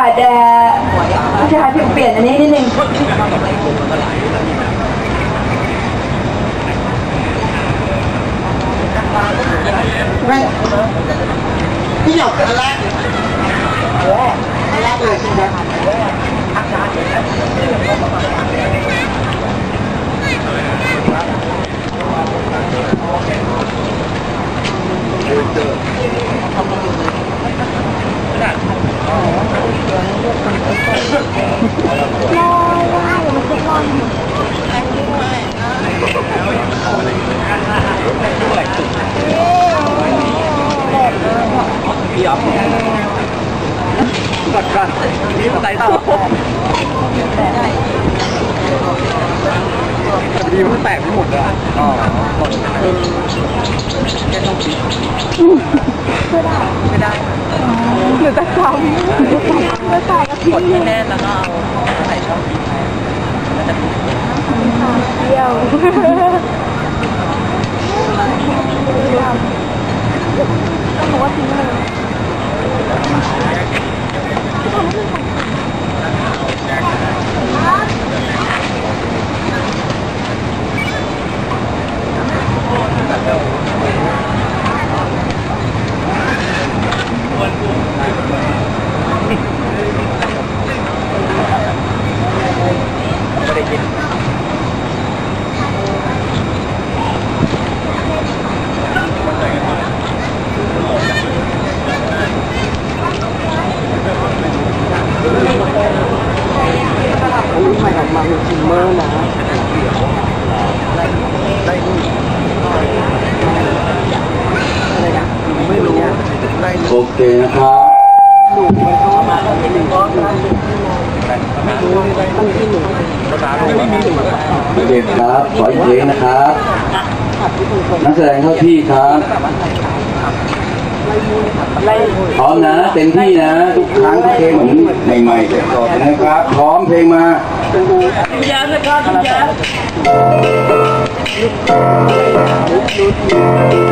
าสเอ่อผู้ชายเปลี่ยนอันนี้นิดนึงไม่พี่หยกอันแรกอันแรกเลยใช่ไหม พี่อ๊อฟกดก่อนนี่ใส่ต่อดีมันแตกไม่หมดเลยอ๋อหมดแค่ต้องคิดไม่ได้หรือจะจำหรือใส่กระกถิ่ดนให้แน่นแล้วก็เอาใส่ช่องฟิตแล้วจะเดียวต้องบอกว่าทิ้งเลย ไม่ได้กิน อันนี้ใหม่ออกมาเป็นชิมเมอร์นะ ได้นู่นอะไรนะไม่รู้ได้ โอ เคนะครับหนูมันเข้ามาแล้วเป็นหนึ่งก้อนนะไม่รู้ตั้งที่หนึ่งภาษาไม่มีหนึ่งเด็กครับ ขออีกเพลงนะครับ นักแสดงเข้าที่ครับพร้อมนะเต็มที่นะ ทุกครั้งทุกเพลงเหมือนใหม่ๆเลยนะครับ พร้อมเพลงมายาสกัดยา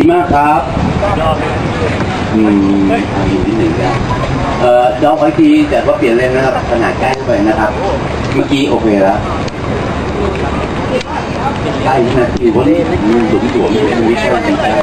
ดีมากครับอืมอีกนิดหนึ่งนะเอ่อดอกไว้ทีแต่ว่าเปลี่ยนเลนนะครับขนาดใกล้เข้าไปนะครับ เมื่อกี้โอเคแล้วใกล้นาทีวันนี้หลุมหลวมเป็นวิชาจริงๆ